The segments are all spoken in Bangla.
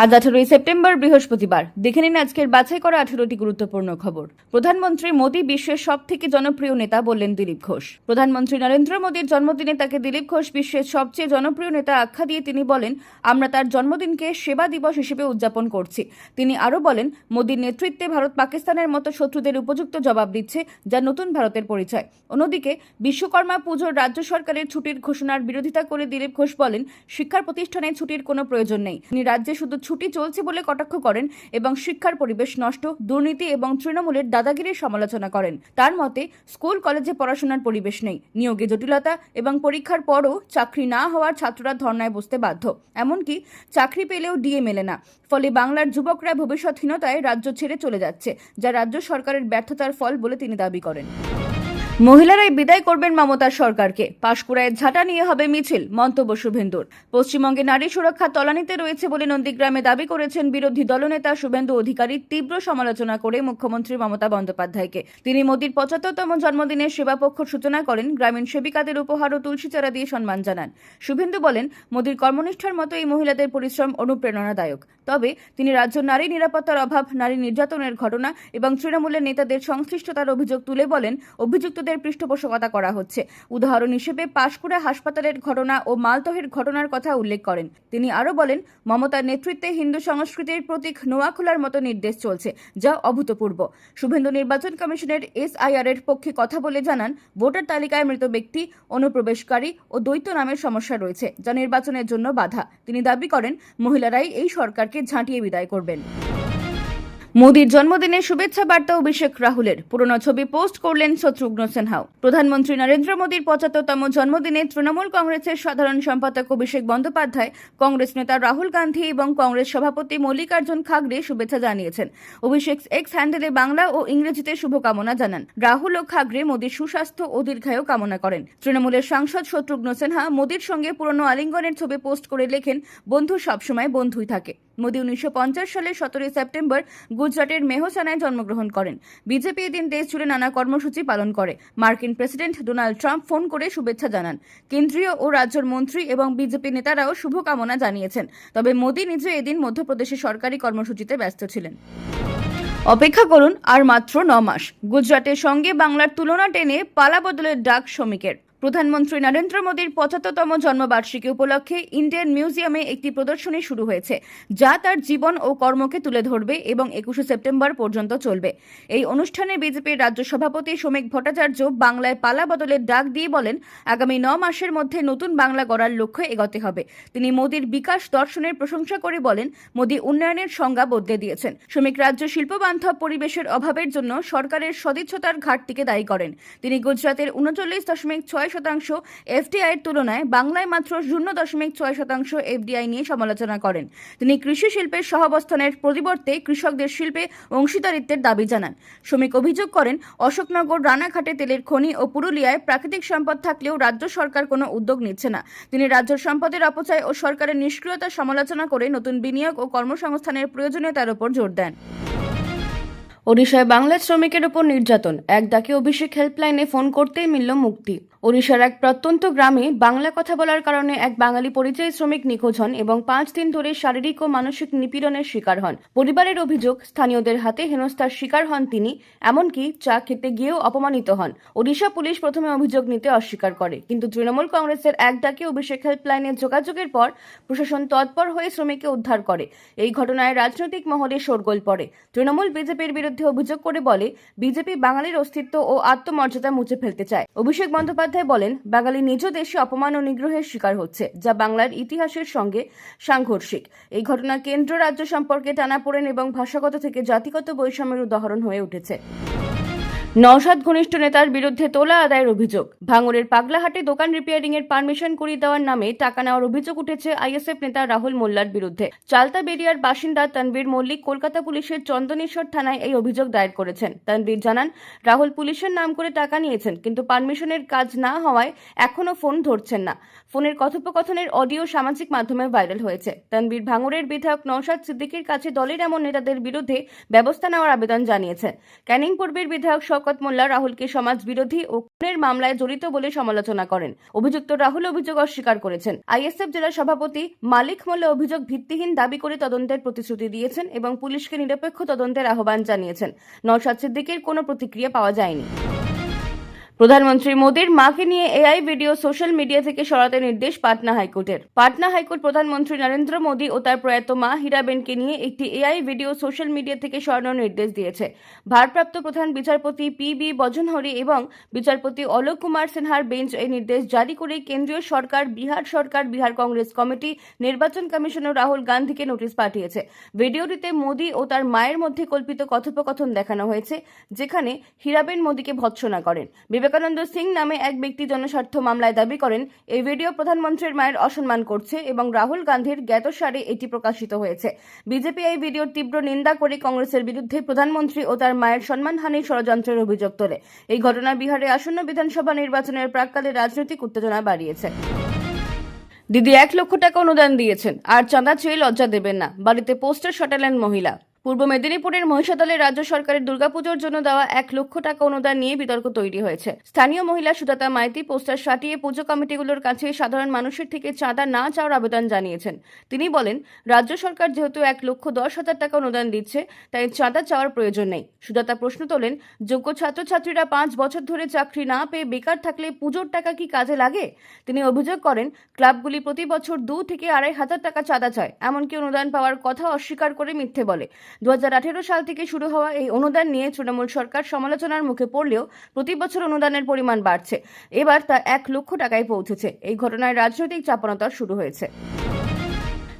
আজ আঠারোই সেপ্টেম্বর বৃহস্পতিবার। দেখে নিন আজকের বাছাই করা আঠারোটি গুরুত্বপূর্ণ খবর। প্রধানমন্ত্রী মোদী বিশ্বের সব থেকে জনপ্রিয় নেতা বললেন দিলীপ ঘোষ। প্রধানমন্ত্রী নরেন্দ্র মোদীর জন্মদিনে তাকে দিলীপ ঘোষ বিশ্বের সবচেয়ে জনপ্রিয় নেতা আখ্যা দিয়ে তিনি বলেন, আমরা তার জন্মদিনকে সেবা দিবস হিসেবে উদযাপন করছি। তিনি আরও বলেন, মোদীর নেতৃত্বে ভারত পাকিস্তানের মতো শত্রুদের উপযুক্ত জবাব দিচ্ছে যা নতুন ভারতের পরিচয়। অন্যদিকে, বিশ্বকর্মা পুজোর রাজ্য সরকারের ছুটির ঘোষণার বিরোধিতা করে দিলীপ ঘোষ বলেন, শিক্ষার প্রতিষ্ঠানে ছুটির কোনো প্রয়োজন নেই। তিনি রাজ্যে শুধু ছুটি চলছে বলে কটাক্ষ করেন এবং শিক্ষার পরিবেশ নষ্ট, দুর্নীতি এবং তৃণমূলের দাদাগিরির সমালোচনা করেন। তার মতে, স্কুল, কলেজে পড়াশোনার পরিবেশ নেই। নিয়োগে জটিলতা এবং পরীক্ষার পরও চাকরি না হওয়ার ছাত্ররা ধর্নায় বসতে বাধ্য। এমনকি চাকরি পেলেও ডিএ মেলে না। ফলে বাংলার যুবকরা ভবিষ্যৎহীনতায় রাজ্য ছেড়ে চলে যাচ্ছে, যা রাজ্য সরকারের ব্যর্থতার ফল বলে তিনি দাবি করেন। মহিলারাই বিদায় করবেন মমতার সরকারকে। পাশকুড়ায় ঝাঁটা নিয়ে হবে মিছিল, মন্তব্য শুভেন্দুর। পশ্চিমবঙ্গে নারী সুরক্ষা তলানিতে রয়েছে বলে নন্দীগ্রামে দাবি করেছেন বিরোধী দলনেতা শুভেন্দু অধিকারী তীব্র সমালোচনা করে মুখ্যমন্ত্রী মমতা বন্দ্যোপাধ্যায়কে। তিনি মোদীর পঁচাত্তরতম জন্মদিনে সেবাপক্ষ সূচনা করেন, গ্রামীণ সেবিকাদের উপহার ও তুলসী চারা দিয়ে সম্মান জানান। শুভেন্দু বলেন, মোদীর কর্মনিষ্ঠার মতো এই মহিলাদের পরিশ্রম অনুপ্রেরণাদায়ক। তবে তিনি রাজ্য নারী নিরাপত্তার অভাব, নারী নির্যাতনের ঘটনা এবং তৃণমূলের নেতাদের সংশ্লিষ্টতার অভিযোগ তুলে বলেন অভিযুক্তদের পৃষ্ঠপোষকতা করা হচ্ছে। উদাহরণ হিসেবে পাশকুড়া হাসপাতালের ঘটনা ও মালদহের ঘটনার কথা উল্লেখ করেন। তিনি আরও বলেন, মমতার নেতৃত্বে হিন্দু সংস্কৃতির প্রতীক নোয়াখোলার মতো নির্দেশ চলছে, যা অভূতপূর্ব। শুভেন্দু নির্বাচন কমিশনের এসআইআর এর পক্ষে কথা বলে জানান, ভোটার তালিকায় মৃত ব্যক্তি, অনুপ্রবেশকারী ও দ্বৈত নামের সমস্যা রয়েছে, যা নির্বাচনের জন্য বাধা। তিনি দাবি করেন, মহিলারাই এই সরকারকে ঝাঁটিয়ে বিদায় করবেন। মোদীর জন্মদিনে শুভেচ্ছা বার্তা অভিষেক রাহুলের। পুরনো ছবি পোস্ট করলেন শত্রুঘ্ন সিনহাও প্রধানমন্ত্রী নরেন্দ্র মোদীর পঁচাত্তরতম জন্মদিনে তৃণমূল কংগ্রেসের সাধারণ সম্পাদক অভিষেক বন্দ্যোপাধ্যায়, কংগ্রেস নেতা রাহুল গান্ধী এবং কংগ্রেস সভাপতি মল্লিকার্জুন খাগড়ে শুভেচ্ছা জানিয়েছেন। অভিষেক এক্স হ্যান্ডেলে বাংলা ও ইংরেজিতে শুভকামনা জানান। রাহুল ও খাগড়ে মোদীর সুস্বাস্থ্য ও দীর্ঘায়ু কামনা করেন। তৃণমূলের সাংসদ শত্রুঘ্ন সিনহা মোদীর সঙ্গে পুরনো আলিঙ্গনের ছবি পোস্ট করে লেখেন, বন্ধু সবসময় বন্ধুই থাকে। মোদী উনিশশো সালের সতেরোই সেপ্টেম্বর গুজরাটের মেহসানায় জন্মগ্রহণ করেন। বিজেপি এদিন দেশ জুড়ে নানা কর্মসূচি পালন করে। মার্কিন প্রেসিডেন্ট ডোনাল্ড ট্রাম্প ফোন করে শুভেচ্ছা জানান। কেন্দ্রীয় ও রাজ্যের মন্ত্রী এবং বিজেপি নেতারাও শুভকামনা জানিয়েছেন। তবে মোদী নিজে এদিন মধ্যপ্রদেশে সরকারি কর্মসূচিতে ব্যস্ত ছিলেন। অপেক্ষা করুন আর মাত্র ন মাস। গুজরাটের সঙ্গে বাংলার তুলনা টেনে পালা বদলের ডাক শ্রমিকের। প্রধানমন্ত্রী নরেন্দ্র মোদীর পঁচাত্তরতম জন্মবার্ষিকী উপলক্ষে ইন্ডিয়ান মিউজিয়ামে একটি প্রদর্শনী শুরু হয়েছে, যা তার জীবন ও কর্মকে তুলে ধরবে এবং একুশে সেপ্টেম্বর পর্যন্ত চলবে। এই অনুষ্ঠানে বিজেপির রাজ্য সভাপতি শ্রমিক ভট্টাচার্য বাংলায় পালা বদলের ডাক দিয়ে বলেন, আগামী ন মাসের মধ্যে নতুন বাংলা গড়ার লক্ষ্যে এগোতে হবে। তিনি মোদীর বিকাশ দর্শনের প্রশংসা করে বলেন, মোদী উন্নয়নের সংজ্ঞা বদলে দিয়েছেন। শ্রমিক রাজ্য শিল্পবান্ধব পরিবেশের অভাবের জন্য সরকারের সদিচ্ছতার ঘাটতিকে দায়ী করেন। তিনি গুজরাতের উনচল্লিশ দশমিক ছয় শতাংশ এফডিআই এর তুলনায় বাংলায় মাত্র শূন্য দশমিক ছয় শতাংশ এফডিআই নিয়ে সমালোচনা করেন। তিনি কৃষি শিল্পের সহাবস্থানের পরিবর্তে কৃষকদের শিল্পে অংশীদারিত্বের দাবি জানান। শ্রমিক অভিযোগ করেন, অশোকনগর রানাঘাটে তেলের খনি ও পুরুলিয়ায় প্রাকৃতিক সম্পদ থাকলেও রাজ্য সরকার কোনো উদ্যোগ নিচ্ছে না। তিনি রাজ্য সম্পদের অপচয় ও সরকারের নিষ্ক্রিয়তার সমালোচনা করে নতুন বিনিয়োগ ও কর্মসংস্থানের প্রয়োজনীয়তার উপর জোর দেন। ওড়িশায় বাংলা শ্রমিকের উপর নির্যাতন। এক ডাকে অভিষেক হেল্পলাইনে ফোন করতেই মিলল মুক্তি। ওড়িশার এক প্রত্যন্ত গ্রামে বাংলা কথা বলার কারণে এক বাঙালি পরিযায়ী শ্রমিক নিখোঁজ হন এবং পাঁচ দিন ধরে শারীরিক ও মানসিক নিপীড়নের শিকার হন। পরিবারের অভিযোগ, স্থানীয়দের হাতে হেনস্থার শিকার হন তিনি, এমনকি চা খেতে গিয়েও অপমানিত হন। ওড়িশা পুলিশ প্রথমে অভিযোগ নিতে অস্বীকার করে, কিন্তু তৃণমূল কংগ্রেসের এক ডাকে অভিষেক হেল্পলাইনে যোগাযোগের পর প্রশাসন তৎপর হয়ে শ্রমিককে উদ্ধার করে। এই ঘটনায় রাজনৈতিক মহলে শোরগোল পড়ে। তৃণমূল বিজেপির বিরুদ্ধে অভিযোগ করে বলে, বিজেপি বাঙালির অস্তিত্ব ও আত্মমর্যাদা মুছে ফেলতে চায়। অভিষেক বন্দ্যোপাধ্যায় বলেন, বাঙালি নিজ দেশে অপমান ও নিগ্রহের শিকার হচ্ছে, যা বাংলার ইতিহাসের সঙ্গে সাংঘর্ষিক। এই ঘটনা কেন্দ্র রাজ্য সম্পর্কে টানাপোড়েন এবং ভাষাগত থেকে জাতিগত বৈষম্যের উদাহরণ হয়ে উঠেছে। নওশাদ ঘনিষ্ঠ নেতার বিরুদ্ধে তোলা আদায়ের অভিযোগ। ভাঙড়ের পাগলাহাটে দোকান রিপেয়ারিং এর পারমিশন করিয়ে দেওয়ার নামে টাকা নেওয়ার অভিযোগ উঠেছে আইএসএফ নেতা রাহুল মোল্লার বিরুদ্ধে। চালতা বেরিয়ার বাসিন্দা তানবীর মল্লিক কলকাতা পুলিশের চন্দনেশ্বর থানায় এই অভিযোগ দায়ের করেছেন। তানবীর জানান, রাহুল পুলিশের নাম করে টাকা নিয়েছেন, কিন্তু পারমিশনের কাজ না হওয়ায় এখনও ফোন ধরছেন না। ফোনের কথোপকথনের অডিও সামাজিক মাধ্যমে ভাইরাল হয়েছে। তনবীর ভাঙড়ের বিধায়ক নওশাদ সিদ্দিকীর কাছে দলের এমন নেতাদের বিরুদ্ধে ব্যবস্থা নেওয়ার আবেদন জানিয়েছেন। ক্যানিং পূর্বের বিধায়ক শওকত মোল্লা রাহুলকে সমাজ বিরোধী ও খুনের মামলায় জড়িত বলে সমালোচনা করেন। অভিযুক্ত রাহুল অভিযোগ অস্বীকার করেছেন। আইএসএফ জেলা সভাপতি মালিক মোল্লা অভিযোগ ভিত্তিহীন দাবি করে তদন্তের প্রতিশ্রুতি দিয়েছেন এবং পুলিশকে নিরপেক্ষ তদন্তের আহ্বান জানিয়েছেন। নওশাদ সিদ্দিকের কোনো প্রতিক্রিয়া পাওয়া যায়নি। প্রধানমন্ত্রী মোদীর মাকে নিয়ে এআই ভিডিও সোশ্যাল মিডিয়া থেকে সরাতে নির্দেশ পাটনা হাইকোর্টের। পাটনা হাইকোর্ট প্রধানমন্ত্রী নরেন্দ্র মোদী ও তার প্রয়াত মা হীরাবেনকে নিয়ে একটি এআই ভিডিও সোশ্যাল মিডিয়া থেকে সরানোর নির্দেশ দিয়েছে। ভারপ্রাপ্ত প্রধান বিচারপতি পি বি বজনহরি এবং বিচারপতি অলোক কুমার সিনহার বেঞ্চ এই নির্দেশ জারি করে কেন্দ্রীয় সরকার, বিহার সরকার, বিহার কংগ্রেস কমিটি, নির্বাচন কমিশন ও রাহুল গান্ধীকে নোটিশ পাঠিয়েছে। ভিডিওটিতে মোদী ও তার মায়ের মধ্যে কল্পিত কথোপকথন দেখানো হয়েছে, যেখানে হীরাবেন মোদীকে ভৎসনা করেন। বিবেকানন্দ সিং নামে এক ব্যক্তি জনস্বার্থ মামলায় দাবি করেন, এই ভিডিও প্রধানমন্ত্রীর মায়ের অসম্মান করছে এবং রাহুল গান্ধীর জ্ঞাতসারে এটি প্রকাশিত হয়েছে। বিজেপি এই ভিডিওর তীব্র নিন্দা করে কংগ্রেসের বিরুদ্ধে প্রধানমন্ত্রী ও তার মায়ের সম্মানহানির ষড়যন্ত্রের অভিযোগ তোলে। এই ঘটনা বিহারে আসন্ন বিধানসভা নির্বাচনের প্রাককালে রাজনৈতিক উত্তেজনা বাড়িয়েছে। দিদি, এক লক্ষ টাকা অনুদান দিয়েছেন। আর চাঁদা চেয়ে লজ্জা দেবেন না। বাড়িতে পোস্টার সটালেন মহিলা। পূর্ব মেদিনীপুরের মহিষাদলে রাজ্য সরকারের দুর্গাপুজোর জন্য দেওয়া এক লক্ষ টাকা অনুদান নিয়ে বিতর্ক তৈরি হয়েছে। স্থানীয় মহিলা সুজাতা মাইতি পোস্টার সাটিয়ে পুজো কমিটিগুলোর কাছে সাধারণ মানুষের থেকে চাঁদা না চাওয়ার আবেদন জানিয়েছেন। তিনি বলেন, রাজ্য সরকার যেহেতু এক লক্ষ দশ হাজার টাকা অনুদান দিচ্ছে, তাই চাঁদা চাওয়ার প্রয়োজন নেই। সুজাতা প্রশ্ন তোলেন, যোগ্য ছাত্রছাত্রীরা পাঁচ বছর ধরে চাকরি না পেয়ে বেকার থাকলে পুজোর টাকা কি কাজে লাগে? তিনি অভিযোগ করেন, ক্লাবগুলি প্রতি বছর দু থেকে আড়াই হাজার টাকা চাঁদা চায়, এমনকি অনুদান পাওয়ার কথা অস্বীকার করে মিথ্যে বলে। দু সাল থেকে শুরু হওয়া এই অনুদান নিয়ে তৃণমূল সরকার সমালোচনার মুখে পড়লেও প্রতি বছর অনুদানের পরিমাণ বাড়ছে। এবার তা এক লক্ষ টাকায় পৌঁছেছে। এই ঘটনায় রাজনৈতিক চাপনতা শুরু হয়েছে।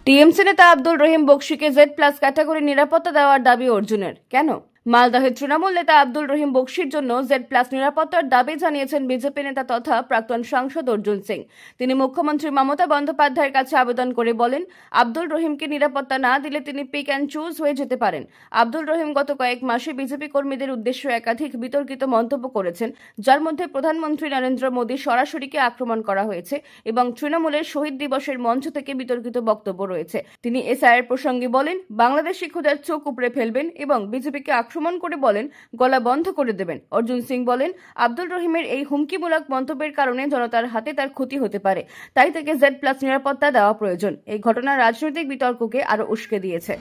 টিএমসি নেতা আব্দুল রহিম বক্সিকে জেড প্লাস ক্যাটাগরি নিরাপত্তা দেওয়ার দাবি অর্জুনের। কেন? মালদহের তৃণমূল নেতা আব্দুল রহিম বক্সির জন্য জেড প্লাস নিরাপত্তার দাবি জানিয়েছেন বিজেপি নেতা তথা প্রাক্তন সাংসদ অর্জুন সিং। তিনি মুখ্যমন্ত্রী মমতা বন্দ্যোপাধ্যায়ের কাছে আবেদন করে বলেন, আব্দুল রহিমকে নিরাপত্তা না দিলে তিনি পিক অ্যান্ড চুজ হয়ে যেতে পারেন। আব্দুল রহিম গত কয়েক মাসে বিজেপি কর্মীদের উদ্দেশ্যে একাধিক বিতর্কিত মন্তব্য করেছেন, যার মধ্যে প্রধানমন্ত্রী নরেন্দ্র মোদী সরাসরিকে আক্রমণ করা হয়েছে এবং তৃণমূলের শহীদ দিবসের মঞ্চ থেকে বিতর্কিত বক্তব্য রয়েছে। তিনি এসআইয়ের প্রসঙ্গে বলেন, বাংলাদেশি খোদার চোখ উপড়ে ফেলবেন এবং বিজেপিকে আক্রমণ করে বলেন, গলা বন্ধ করে দেবেন। অর্জুন সিং বলেন, আব্দুল রহিমের এই হুমকিমূলক মন্তব্যের কারণে জনতার হাতে তার ক্ষতি হতে পারে। তাই তাকে জেড প্লাস নিরাপত্তা দেওয়া প্রয়োজন। এই ঘটনা রাজনৈতিক বিতর্ককে আরও উস্কে দিয়েছে।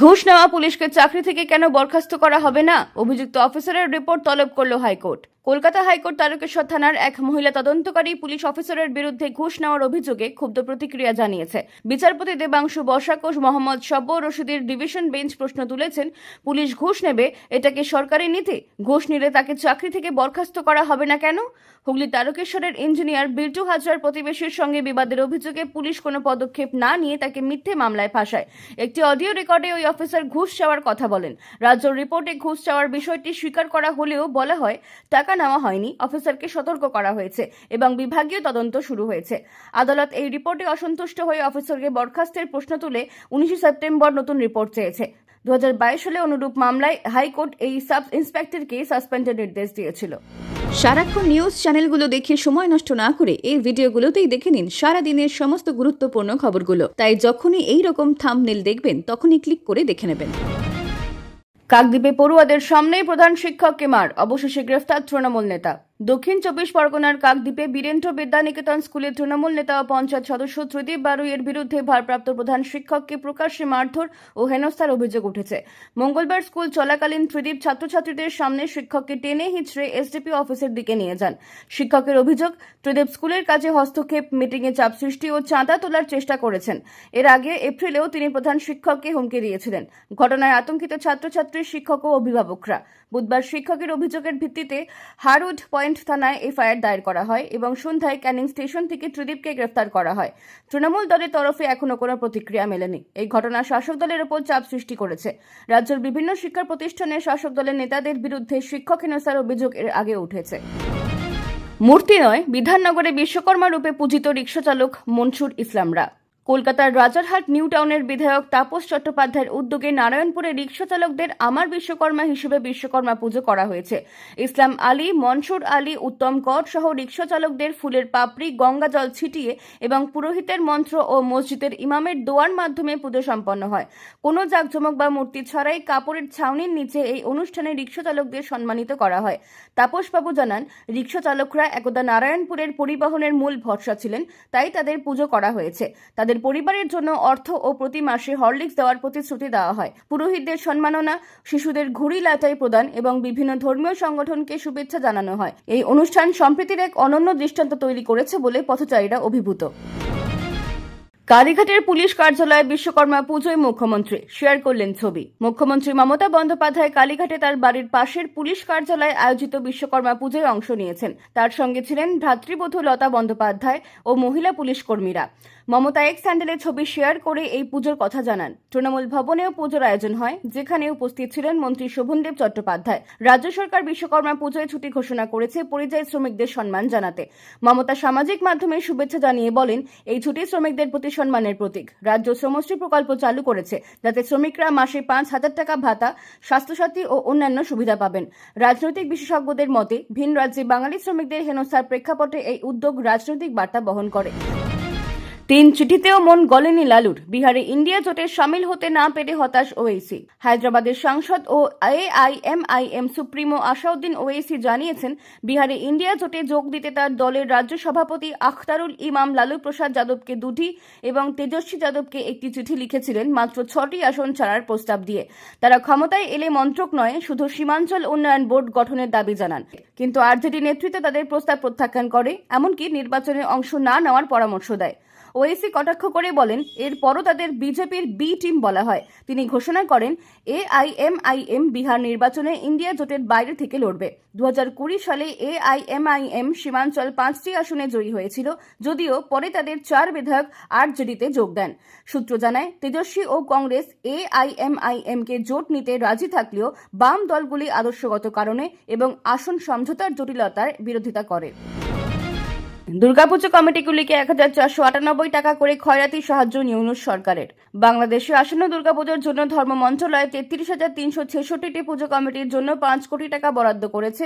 ঘুষ নেওয়া পুলিশকে চাকরি থেকে কেন বরখাস্ত করা হবে না? অভিযুক্ত অফিসারের রিপোর্ট তলব করল হাইকোর্ট। কলকাতা হাইকোর্ট তারকেশ্বর থানার এক মহিলা তদন্তকারী পুলিশ অফিসারের বিরুদ্ধে ঘুষ নেওয়ার অভিযোগে ক্ষুব্ধ প্রতিক্রিয়া জানিয়েছে। বিচারপতি দেবাংশু বর্ষাকোষ মোহাম্মদ সব্বর রশিদের ডিভিশন বেঞ্চ প্রশ্ন তুলেছেন, পুলিশ ঘুষ নেবে, এটা কি সরকারি নীতি? ঘুষ নিলে তাকে চাকরি থেকে বরখাস্ত করা হবে না কেন? হুগলি তারকেশ্বরের ইঞ্জিনিয়ার বিল্টু হাজরার প্রতিবেশীর সঙ্গে বিবাদের অভিযোগে পুলিশ কোনো পদক্ষেপ না নিয়ে তাকে মিথ্যে মামলায় ফাঁসায়। একটি অডিও রেকর্ডে ওই অফিসার ঘুষ চাওয়ার কথা বলেন। রাজ্য রিপোর্টে ঘুষ চাওয়ার বিষয়টি স্বীকার করা হলেও বলা হয়, টাকা নেওয়া হয়নি, অফিসারকে সতর্ক করা হয়েছে এবং বিভাগীয় তদন্ত শুরু হয়েছে। আদালত এই রিপোর্টে অসন্তুষ্ট হয়ে অফিসারকে বরখাস্তের প্রশ্ন তুলে উনিশে সেপ্টেম্বর নতুন রিপোর্ট চেয়েছে। দু সালে অনুরূপ মামলায় হাইকোর্ট এই সাব ইন্সপেক্টরকে সাসপেন্ডের নির্দেশ দিয়েছিল। সারাক্ষণ নিউজ চ্যানেলগুলো দেখে সময় নষ্ট না করে এই ভিডিওগুলোতেই দেখে নিন সারা দিনের সমস্ত গুরুত্বপূর্ণ খবরগুলো। তাই যখনই এই রকম থাম্বনেল দেখবেন, তখনই ক্লিক করে দেখে নেবেন। কাকদ্বীপে পড়ুয়াদের সামনেই প্রধান শিক্ষককে মার অবশেষে গ্রেফতার তৃণমূল নেতা। দক্ষিণ চব্বিশ পরগনার কাকদ্বীপে বীরেন্দ্র বিদ্যানিকেতন স্কুলের তৃণমূল নেতা ও পঞ্চায়েত সদস্য ত্রিদীপ বারুইয়ের বিরুদ্ধে ভারপ্রাপ্ত প্রধান শিক্ষককে প্রকাশ্যে মারধর ও হেনস্থার অভিযোগ উঠেছে। মঙ্গলবার স্কুল চলাকালীন ত্রিদীপ ছাত্রছাত্রীদের সামনে শিক্ষককে টেনে হিচড়ে এসডিপি অফিসের দিকে নিয়ে যান। শিক্ষকের অভিযোগ, ত্রিদীপ স্কুলের কাজে হস্তক্ষেপ, মিটিংয়ে চাপ সৃষ্টি ও চাঁদা তোলার চেষ্টা করেছেন। এর আগে এপ্রিলেও তিনি প্রধান শিক্ষককে হুমকি দিয়েছিলেন। ঘটনায় আতঙ্কিত ছাত্রছাত্রী শিক্ষক ও অভিভাবকরা। বুধবার শিক্ষকের অভিযোগের ভিত্তিতে হারউড পয়েন্ট থানায় এফআইআর দায়ের করা হয় এবং সন্ধ্যায় ক্যানিং স্টেশন থেকে ত্রিদীপকে গ্রেফতার করা হয়। তৃণমূল দলের তরফে এখনও কোনো প্রতিক্রিয়া মেলেনি। এই ঘটনা শাসক দলের ওপর চাপ সৃষ্টি করেছে। রাজ্যের বিভিন্ন শিক্ষা প্রতিষ্ঠানে শাসক দলের নেতাদের বিরুদ্ধে শিক্ষক হেনস্থার অভিযোগ এর আগে উঠেছে। মূর্তি নয়, বিধাননগরে বিশ্বকর্মা রূপে পূজিত রিক্সা চালক মনসুর ইসলামরা। কলকাতার রাজারহাট, নিউ টাউনের বিধায়ক তাপস চট্টোপাধ্যায়ের উদ্যোগে নারায়ণপুরে রিক্সা চালকদের আমার বিশ্বকর্মা হিসেবে বিশ্বকর্মা পুজো করা হয়েছে। ইসলাম আলী, মনসুর আলী, উত্তম কর সহ রিক্সা চালকদের ফুলের পাপড়ি, গঙ্গা জল ছিটিয়ে এবং পুরোহিতের মন্ত্র ও মসজিদের ইমামের দোয়ার মাধ্যমে পুজো সম্পন্ন হয়। কোনো জাঁকজমক বা মূর্তি ছাড়াই কাপড়ের ছাউনির নিচে এই অনুষ্ঠানে রিক্সা চালকদের সম্মানিত করা হয়। তাপসবাবু জানান রিক্সা চালকরা একদা নারায়ণপুরের পরিবহনের মূল ভরসা ছিলেন, তাই তাদের পুজো করা হয়েছে। তাদের পরিবারের জন্য অর্থ ও প্রতি মাসে হরলিক্স দেওয়ার প্রতিশ্রুতি দেওয়া হয়। পুরোহিতদের সম্মাননা, শিশুদের ঘুড়ি লাটাই প্রদান এবং বিভিন্ন ধর্মীয় সংগঠনকে শুভেচ্ছা জানানো হয়। এই অনুষ্ঠান সম্প্রীতির এক অনন্য দৃষ্টান্ত তৈরি করেছে বলে পথচারীরা অভিভূত। কালীঘাটের পুলিশ কার্যালয়ে বিশ্বকর্মা পুজোয় মুখ্যমন্ত্রী শেয়ার করলেন ছবি। মুখ্যমন্ত্রী মমতা বন্দ্যোপাধ্যায় কালীঘাটে তার বাড়ির পাশের পুলিশ কার্যালয়ে আয়োজিত বিশ্বকর্মা পুজোয় অংশ নিয়েছেন। তার সঙ্গে ছিলেন ভ্রাতৃবধূ লতা বন্দ্যোপাধ্যায় ও মহিলা পুলিশ কর্মীরা। মমতা এক স্যান্ডেলে ছবি শেয়ার করে এই পুজোর কথা জানান। তৃণমূল ভবনেও পুজোর আয়োজন হয়, যেখানে উপস্থিত ছিলেন মন্ত্রী শোভনদেব চট্টোপাধ্যায়। রাজ্য সরকার বিশ্বকর্মা পুজোয় ছুটি ঘোষণা করেছে পরিযায়ী শ্রমিকদের সম্মান জানাতে। মমতা সামাজিক মাধ্যমে শুভেচ্ছা জানিয়ে বলেন, এই ছুটি শ্রমিকদের প্রতি সম্মানের প্রতীক। রাজ্য শ্রমশ্রী প্রকল্প চালু করেছে, যাতে শ্রমিকরা মাসে পাঁচ হাজার টাকা ভাতা, স্বাস্থ্যসাথী ও অন্যান্য সুবিধা পাবেন। রাজনৈতিক বিশেষজ্ঞদের মতে, ভিন রাজ্যে বাঙালি শ্রমিকদের হেনস্থার প্রেক্ষাপটে এই উদ্যোগ রাজনৈতিক বার্তা বহন করে। তিন চিঠিতেও মন গলেনি লালুর। বিহারে ইন্ডিয়া জোটে সামিল হতে না পেরে হতাশ ওয়েসি হায়দ্রাবাদের সাংসদ ও এআইএমআইএম সুপ্রিমো আসাউদ্দিন ওয়েসি জানিয়েছেন, বিহারে ইন্ডিয়া জোটে যোগ দিতে তার দলের রাজ্য সভাপতি আখতারুল ইমাম লালু প্রসাদ যাদবকে দুটি এবং তেজস্বী যাদবকে একটি চিঠি লিখেছিলেন মাত্র ছটি আসন ছাড়ার প্রস্তাব দিয়ে। তারা ক্ষমতায় এলে মন্ত্রক নয়, শুধু সীমাঞ্চল উন্নয়ন বোর্ড গঠনের দাবি জানান। কিন্তু আরজেডি নেতৃত্ব তাদের প্রস্তাব প্রত্যাখ্যান করে, এমনকি নির্বাচনে অংশ না নেওয়ার পরামর্শ দেয়। ওএসি কটাক্ষ করে বলেন, এরপরও তাদের বিজেপির বি টিম বলা হয়। তিনি ঘোষণা করেন, এআইএমআইএম বিহার নির্বাচনে ইন্ডিয়া জোটের বাইরে থেকে লড়বে। দু হাজার কুড়ি সালে এআইএমআইএম সীমাঞ্চল পাঁচটি আসনে জয়ী হয়েছিল, যদিও পরে তাদের চার বিধায়ক আরজেডিতে যোগ দেন। সূত্র জানায়, তেজস্বী ও কংগ্রেস এআইএমআইএম কে জোট নিতে রাজি থাকলেও বাম দলগুলি আদর্শগত কারণে এবং আসন সমঝোতার জটিলতার বিরোধিতা করে। দুর্গাপুজো কমিটিগুলিকে এক হাজার চারশো আটানব্বই টাকা করে খয়রাতি সাহায্য নিউনুস সরকারের। বাংলাদেশে আসন্ন দুর্গাপুজোর জন্য ধর্ম মন্ত্রণালয় তেত্রিশ হাজার তিনশো ছেষট্টিটি পুজো কমিটির জন্য পাঁচ কোটি টাকা বরাদ্দ করেছে,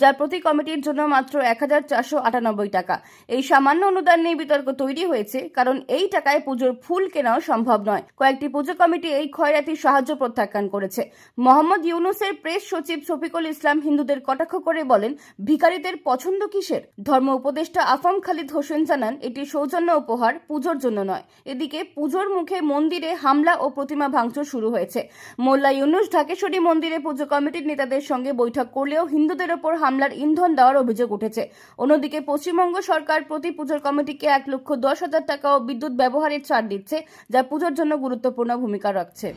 যার প্রতি কমিটির জন্য মাত্র এক হাজার চারশো আটানব্বই টাকা। এই সামান্য অনুদান নিয়ে বিতর্ক তৈরি হয়েছে, কারণ এই টাকায় পুজোর ফুল কেনাও সম্ভব নয়। কয়েকটি পুজো কমিটি এই খয়রাতি সাহায্য প্রত্যাখ্যান করেছে। মোহাম্মদ ইউনুসের প্রেস সচিব শফিকুল ইসলাম হিন্দুদের কটাক্ষ করে বলেন, ভিখারিদের পছন্দ কিসের? ধর্ম উপদেষ্টা আফাম খালিদ হোসেন জানান, এটি সৌজন্য উপহার, পুজোর জন্য নয়। এদিকে পুজোর মুখে মন্দিরে হামলা ও প্রতিমা ভাঙচুর শুরু হয়েছে। মোল্লা ইউনুস ঢাকেশ্বরী মন্দিরে পুজো কমিটির নেতাদের সঙ্গে বৈঠক করলেও হিন্দুদের ওপর হামলার ইন্ধন দেওয়ার অভিযোগ উঠেছে। অন্যদিকে পশ্চিমবঙ্গ সরকার প্রতি পুজোর কমিটিকে এক লক্ষ দশ হাজার টাকা ও বিদ্যুৎ ব্যবহারের ছাড় দিচ্ছে, যা পুজোর জন্য গুরুত্বপূর্ণ ভূমিকা রাখছে।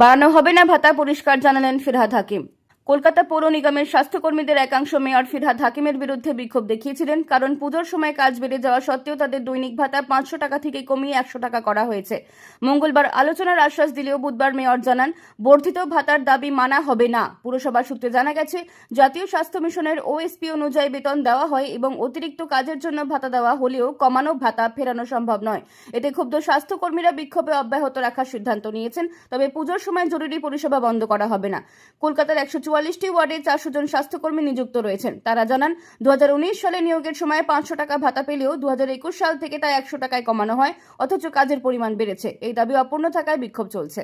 বাড়ানো হবে না ভাতা, পরিষ্কার জানালেন ফিরহাদ হাকিম। কলকাতা পৌর নিগমের স্বাস্থ্যকর্মীদের একাংশ মেয়র ফিরহাদ হাকিমের বিরুদ্ধে বিক্ষোভ দেখিয়েছিলেন, কারণ পুজোর সময় কাজ বেড়ে যাওয়া সত্ত্বেও তাদের দৈনিক ভাতা পাঁচশো টাকা থেকে কমিয়ে একশো টাকা করা হয়েছে। মঙ্গলবার আলোচনার আশ্বাস দিলেও বুধবার মেয়র জানান, বর্ধিত ভাতার দাবি মানা হবে না। পুরসভা সূত্রে জানা গেছে, জাতীয় স্বাস্থ্য মিশনের ওএসপি অনুযায়ী বেতন দেওয়া হয় এবং অতিরিক্ত কাজের জন্য ভাতা দেওয়া হলেও কমানো ভাতা ফেরানো সম্ভব নয়। এতে ক্ষুব্ধ স্বাস্থ্যকর্মীরা বিক্ষোভে অব্যাহত রাখার সিদ্ধান্ত নিয়েছেন, তবে পুজোর সময় জরুরি পরিষেবা বন্ধ করা হবে না। কলকাতার একশো চুয়াল্লিশটি ওয়ার্ডে চারশো জন স্বাস্থ্যকর্মী নিযুক্ত রয়েছেন। তারা জানান দু হাজার উনিশ সালে নিয়োগের সময় পাঁচশো টাকা ভাতা পেলেও দু হাজার একুশ সাল থেকে তা একশো টাকায় কমানো হয়, অথচ কাজের পরিমাণ বেড়েছে। এই দাবি অপূর্ণ থাকায় বিক্ষোভ চলছে।